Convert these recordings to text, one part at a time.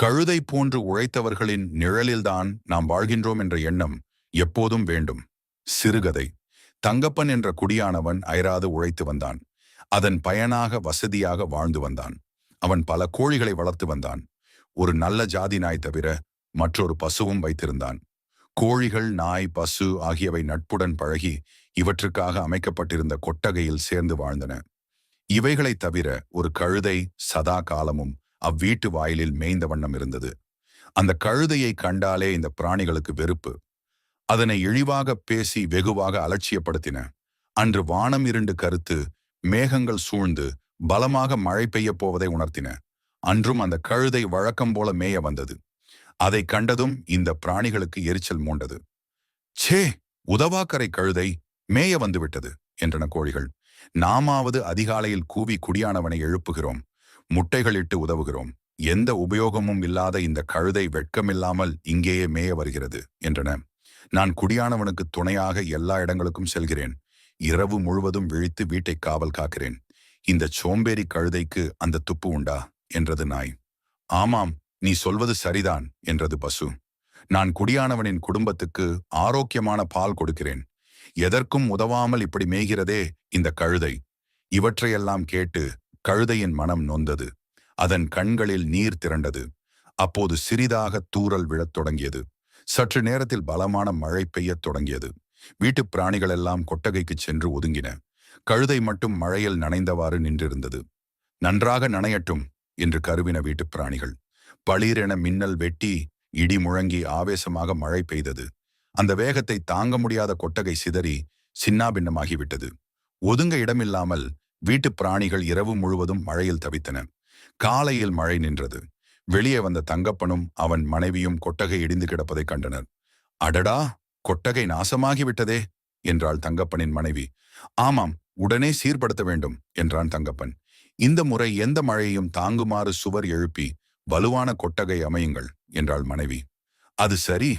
கழுதை போன்று உழைத்தவர்களின் நிழலில்தான் நாம் வாழ்கின்றோம் என்ற எண்ணம் எப்போதும் வேண்டும். சிறுகதை. தங்கப்பன் என்ற குடியானவன் அயராது உழைத்து வந்தான். அதன் பயனாக வசதியாக வாழ்ந்து வந்தான். அவன் பல கோழிகளை வளர்த்து வந்தான். ஒரு நல்ல ஜாதி நாய் தவிர மற்றொரு பசுவும் வைத்திருந்தான். கோழிகள் நாய் பசு ஆகியவை நட்புடன் பழகி இவற்றுக்காக அமைக்கப்பட்டிருந்த கொட்டகையில் சேர்ந்து வாழ்ந்தன. இவைகளைத் தவிர ஒரு கழுதை சதா காலமும் அவ்வீட்டு வாயிலில் மேய்ந்த வண்ணம் இருந்தது. அந்த கழுதையை கண்டாலே இந்த பிராணிகளுக்கு வெறுப்பு. அதனை இழிவாக பேசி வெகுவாக அலட்சியப்படுத்தின. அன்று வானம் இருண்டு கருத்து மேகங்கள் சூழ்ந்து பலமாக மழை பெய்யப் போவதை உணர்த்தின. அன்றும் அந்த கழுதை வழக்கம் போல மேய வந்தது. அதை கண்டதும் இந்த பிராணிகளுக்கு எரிச்சல் மூண்டது. ச்சே உதவாக்கரை கழுதை மேய வந்துவிட்டது என்றன கோழிகள். நாமாவது அதிகாலையில் கூவி குடியானவனை எழுப்புகிறோம். முட்டைகளிட்டு உதவுகிறோம். எந்த உபயோகமும் இல்லாத இந்த கழுதை வெட்கமில்லாமல் இங்கேயே மேய வருகிறது என்றன. நான் குடியானவனுக்கு துணையாக எல்லா இடங்களுக்கும் செல்கிறேன். இரவு முழுவதும் விழித்து வீட்டை காவல் காக்கிறேன். இந்த சோம்பேறி கழுதைக்கு அந்த துப்பு உண்டா? என்றது நாய். ஆமாம் நீ சொல்வது சரிதான் என்றது பசு. நான் குடியானவனின் குடும்பத்துக்கு ஆரோக்கியமான பால் கொடுக்கிறேன். எதற்கும் உதவாமல் இப்படி மேய்கிறதே இந்த கழுதை. இவற்றையெல்லாம் கேட்டு கழுதையின் மனம் நொந்தது. அதன் கண்களில் நீர் திரண்டது. அப்போது சிறிதாக தூறல் விழத் தொடங்கியது. சற்று நேரத்தில் பலமான மழை பெய்யத் தொடங்கியது. வீட்டுப் பிராணிகள் எல்லாம் கொட்டகைக்கு சென்று ஒதுங்கின. கழுதை மட்டும் மழையில் நனைந்தவாறு நின்றிருந்தது. நன்றாக நனையட்டும் என்று கருவின வீட்டுப் பிராணிகள். பளீரென மின்னல் வெட்டி இடி முழங்கி ஆவேசமாக மழை பெய்தது. அந்த வேகத்தை தாங்க முடியாத கொட்டகை சிதறி சின்னாபின்னமாகிவிட்டது. ஒதுங்க இடமில்லாமல் வீட்டுப் பிராணிகள் இரவு முழுவதும் மழையில் தவித்தன. காலையில் மழை நின்றது. வெளியே வந்த தங்கப்பனும் அவன் மனைவியும் கொட்டகை இடிந்து கிடப்பதைக் கண்டனர். அடடா! கொட்டகை நாசமாகிவிட்டதே! என்றாள் தங்கப்பனின் மனைவி. ஆமாம் உடனே சீர்படுத்த வேண்டும் என்றான் தங்கப்பன். இந்த முறை எந்த மழையையும் தாங்குமாறு சுவர் எழுப்பி வலுவான கொட்டகை அமையுங்கள் என்றாள் மனைவி. அது சரி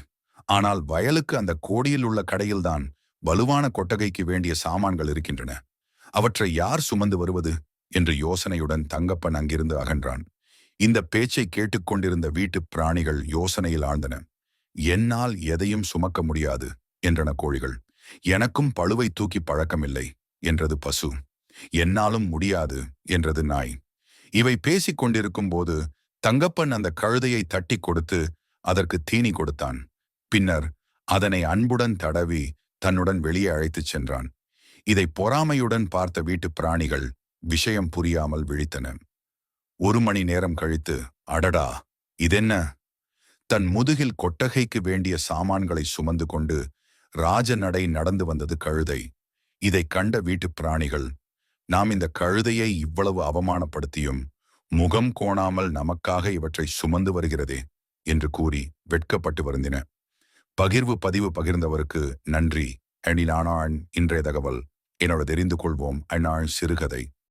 ஆனால் வயலுக்கு அந்த கோடியில் உள்ள கடையில்தான் வலுவான கொட்டகைக்கு வேண்டிய சாமான்கள் இருக்கின்றன. அவற்றை யார் சுமந்து வருவது? என்று யோசனையுடன் தங்கப்பன் அங்கிருந்து அகன்றான். இந்த பேச்சை கேட்டுக்கொண்டிருந்த வீட்டுப் பிராணிகள் யோசனையில் ஆழ்ந்தன. என்னால் எதையும் சுமக்க முடியாது என்றன கோழிகள். எனக்கும் பழுவை தூக்கி பழக்கமில்லை என்றது பசு. என்னாலும் முடியாது என்றது நாய். இவை பேசிக் கொண்டிருக்கும் போது தங்கப்பன் அந்த கழுதையை தட்டி கொடுத்து அதற்கு தீனி கொடுத்தான். பின்னர் அதனை அன்புடன் தடவி தன்னுடன் வெளியே அழைத்துச் சென்றான். இதை பொறாமையுடன் பார்த்த வீட்டுப் பிராணிகள் விஷயம் புரியாமல் விழித்தன. ஒரு மணி நேரம் கழித்து அடடா இதென்ன? தன் முதுகில் கொட்டகைக்கு வேண்டிய சாமான்களை சுமந்து கொண்டு ராஜநடை நடந்து வந்தது கழுதை. இதைக் கண்ட வீட்டுப் பிராணிகள் நாம் இந்த கழுதையை இவ்வளவு அவமானப்படுத்தியும் முகம் கோணாமல் நமக்காக இவற்றை சுமந்து வருகிறதே என்று கூறி வெட்கப்பட்டு வருந்தின. பகிர்வு பதிவு பகிர்ந்தவருக்கு நன்றி. எனிலானான் இன்றைய தகவல். என்னோட தெரிந்து கொள்வோம். அண்ணாள் சிறுகதை.